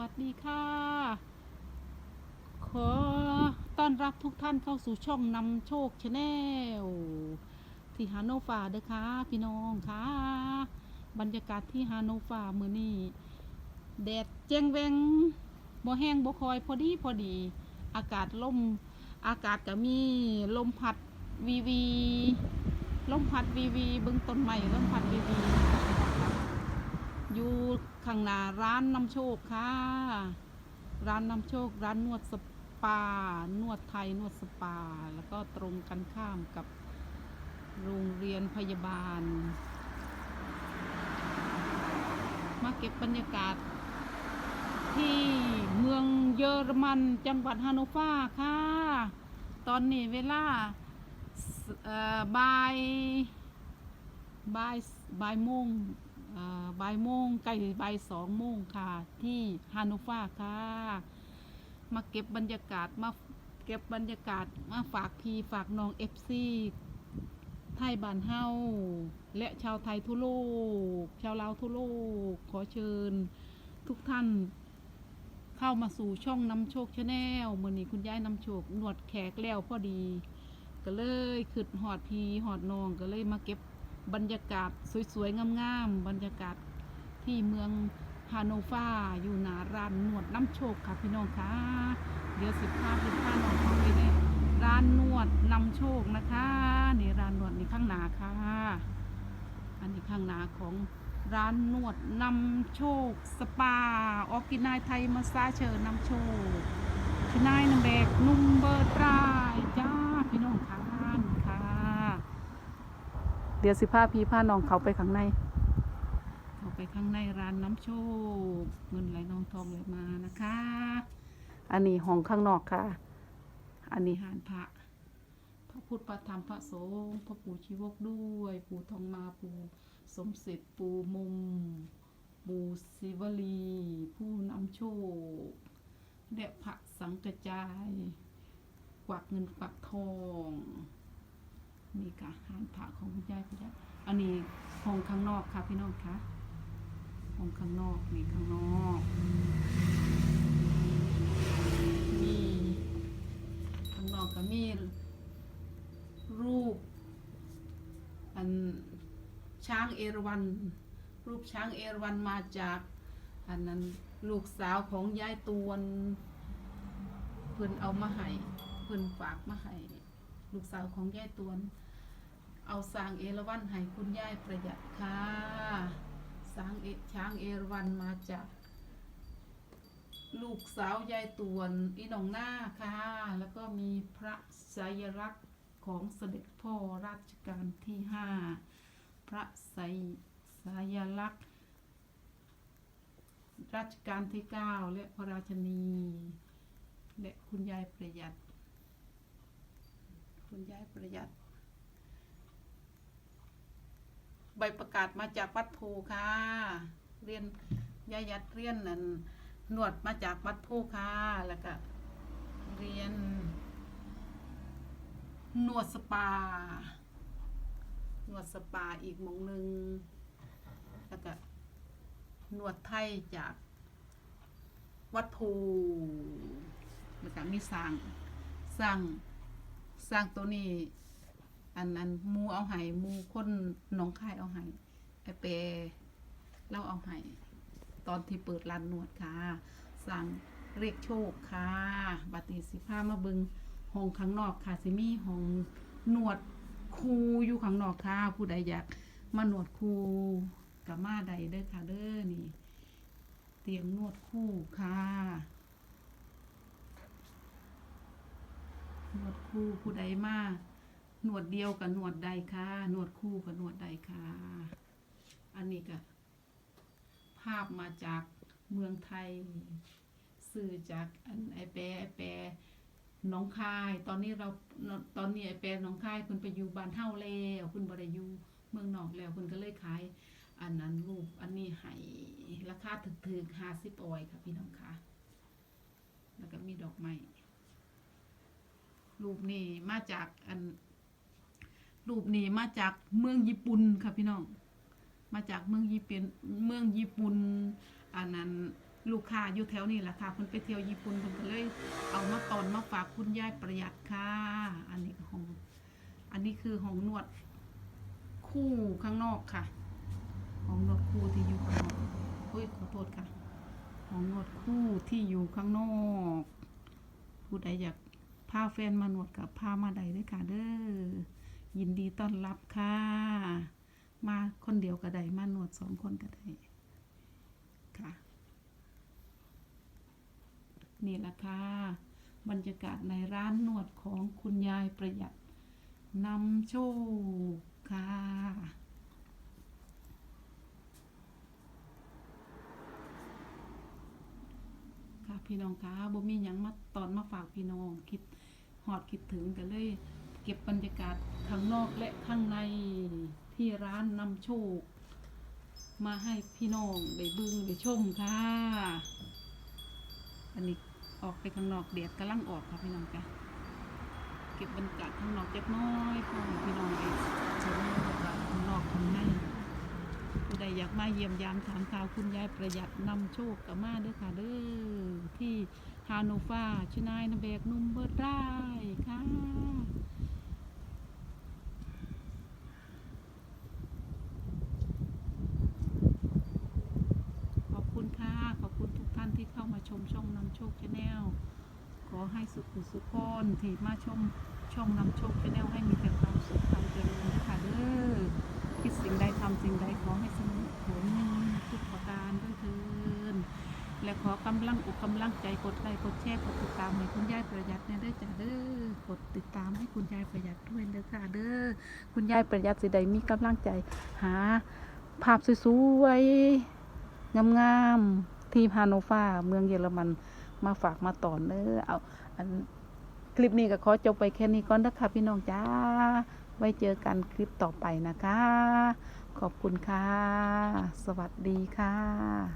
วัสดีค่ะ ขอต้อนรับทุกท่านเข้าสู่ช่องนำโชคชาแนลที่ฮานโนฟาเด้อค่ะพี่น้องค่ะ บรรยากาศที่ฮานโนฟามือนี้แดดแจ้งแวงบ่แห้งบ่คอยพอดีพอดี อากาศลมอากาศก็มีลมพัดวีวีลมพัดวีวีเบื้องต้นใหม่ลมพัดวีวี อยู่ข้างหน้าร้านน้ำโชคค่ะ ร้านน้ำโชค ร้านนวดสปา นวดไทยนวดสปา แล้วก็ตรงกันข้ามกับโรงเรียนพยาบาล มาเก็บบรรยากาศ ที่เมืองเยอรมันจังหวัดฮานโนฟาค่ะ ตอนนี้เวลาเอ่อบ่ายบ่ายบ่ายโมงเอ่อ บ่ายโมงใกล้บ่ายสองโมงค่ะ ที่ฮานโนฟาค่ะ มาเก็บบรรยากาศมาเก็บบรรยากาศมาฝากพีฝากน้องเอฟซีไทยบ้านเฮาและชาวไทยทั่วโลก ชาวลาวทั่วโลก ขอเชิญทุกท่านเข้ามาสู่ช่องนำโชคชาแนลเมื่อนี้คุณยายนำโชคหนวดแขกแล้วพอดี ก็เลยขึ้นหอดพีหอดนองก็เลยมาเก็บ บรรยากาศสวยๆงามๆบรรยากาศที่เมืองฮานโนฟาอยู่หนาร้านนวดน้ำโชคค่ะพี่น้องค่ะเดี๋ยวสิบห้าสิบห้าน้องเข้าไปในร้านนวดนำโชคนะคะนี่ร้านนวดนี่ข้างหนาค่ะ อันนี้ข้างหน้าของร้านนวดนำโชคสปาออกกินายไทยมาซาเชิญนำโชคชนายนำแบกนุ่มเบอร์ตรายจ้าพี่น้องคะค่ะ เดี๋ยวสิพาพี่พาน้องเขาไปข้างในเขาไปข้างในร้านน้ำโชคเงินไหลนองทองไหลมานะคะ อันนี้ห้องข้างนอกค่ะ อันนี้หานพระพระพุทธพระธรรมพระสงฆ์พระปู่ชีวกด้วย ปู่ทองมาปู่สมเสร็จปู่มุม ปู่ศิวลี ผู้นำโชคและพระสังกระจายกวักเงินกวักทอง นี่ค่ะหานพระของคุณยายคุณยายอันนี้ห้องข้างนอกค่ะพี่น้องคะห้องข้างนอกนี่ข้างนอกมีข้างนอกก็มีรูปอันช้างเอราวัณรูปช้างเอราวัณมาจากอันนั้นลูกสาวของยายตวนเพิ่นเอามาให้เพิ่นฝากมาให้ ลูกสาวของยายตวน เอาสร้างเอราวัณให้คุณยายประหยัดค่ะสร้างเอช้างเอราวัณมาจาก ลูกสาวยายตวนอีหนองหน้าค่ะ แล้วก็มีพระสายรักษ์ของเสด็จพ่อราชการที่ห้าพระไสยสายลักษ์รัชกาลที่เก้าและพระราชนี และคุณยายประหยัด คุณยายประหยัด ใบประกาศมาจากวัดโพค่ะ เรียนยายยัดเรียนนั่นนวดมาจากวัดโพค่ะ แล้วก็เรียนนวดสปานวดสปาอีกมงหนึ่งแล้วก็นวดไทยจากวัดโพแล้วก็มีสร้างสร้าง สร้างตัวนี้ อันนั้นมูเอาให้มูคนหนองคายเอาให้ไอเปเล่าเอาให้ตอนที่เปิดร้านนวดค่ะ สั่งเรียกโชคค่ะ บัดนี้สิพามาบิงห้องข้างนอกค่ะ สิมีห้องนวดคูอยู่ข้างนอกค่ะ ผู้ใดอยากมาหนวดคูกับมาใดเด้อค่ะเด้อนี่ เตียงนวดคู่ค่ะ หนวดคู่ผู้ใดมาหนวดเดียวกับหนวดใดค่ะหนวดคู่กับหนวดใดค่ะอันนี้ก็ภาพมาจากเมืองไทยสื่อจากอันไอแปรไอแปรหน้องคาย ตอนนี้เราตอนนี้ไอแปรหน้องคายเพิ่นไปอยู่บ้านเฮาแล้วเพิ่นบ่ได้อยู่เมืองนอกแล้วเพิ่นก็เลยขายอันนั้นรูปอันนี้ให้ราคาถึกๆห้าสิบออยค่ะพี่น้องค่ะแล้วก็มีดอกไม้ รูปนี้มาจากอันรูปนี้มาจากเมืองญี่ปุ่นค่ะพี่น้อง มาจากเมืองญี่ปุ่นเมืองญี่ปุ่นอันนั้นลูกค้าอยู่แถวนี้แหละค่ะเพิ่นไปเที่ยวญี่ปุ่นเพิ่นก็เลยเอามาตอนมาฝากคุณยายประหยัดค่ะ อันนี้ของอันนี้คือของนวดคู่ข้างนอกค่ะ ของนวดคู่ที่อยู่ข้างนอกเฮ้ยขอโทษค่ะ ของนวดคู่ที่อยู่ข้างนอก ผู้ใดอยาก พาแฟนมานวดกับพามาใดด้วยค่ะเด้อยินดีต้อนรับค่ะ มาคนเดียวก็ได้มานวดสองคนก็ได้ค่ะนี่แหละค่ะบรรยากาศในร้านนวดของคุณยายประหยัดนำโชคค่ะ ค่ะพี่น้องคะบ่มีหยังมาตอนมาฝากพี่น้องคิด อดคิดถึงกันเลยเก็บบรรยากาศข้างนอกและข้างในที่ร้านนำโชค มาให้พี่น้องได้บึงได้ชมค่ะ อันนี้ออกไปข้างนอกเดียดกำลังออกค่ะพี่น้องจ้ะเก็บบรรยากาศข้างนอกจักน้อยพอพี่น้องได้ชมบรรยากาศข้างนอกข้างในผู้ใดอยากมาเยี่ยมยามถามข่าวคุณยายประหยัดนำโชคกับมาเด้อค่ะเด้อที่ฮาโนฟาชนายนเบกนุ่มเบร์ดได้ค่ะ ขอบคุณค่ะ ขอบคุณทุกท่านที่เข้ามาชมช่องนำโชคชาแนล ขอ ให้สุขสุขคนที่มาชมช่องนำโชคชาแนลให้มีแต่ความสุขความเจริญนะคะเด้อคิดสิ่งใดทำสิ่งใดขอให้สำเร็จผลทุกประการด้วยเถินและขอกำลังอกกำลังใจกดไลค์กดแชร์กดติดตามให้คุณยายประหยัดเนี่ยด้จ้าเด้อกดติดตามให้คุณยายประหยัดด้วยเด้อค่ะเด้อคุณยายประหยัดสิใดมีกำลังใจหา ภาพสวยๆงามๆที่ฮานโนฟาเมืองเยอรมัน มาฝากมาต่อเนื้อเอาอันคลิปนี้ก็ขอจบไปแค่นี้ก่อนนะคะพี่น้องจ้า ไว้เจอกันคลิปต่อไปนะคะ ขอบคุณค่ะ สวัสดีค่ะ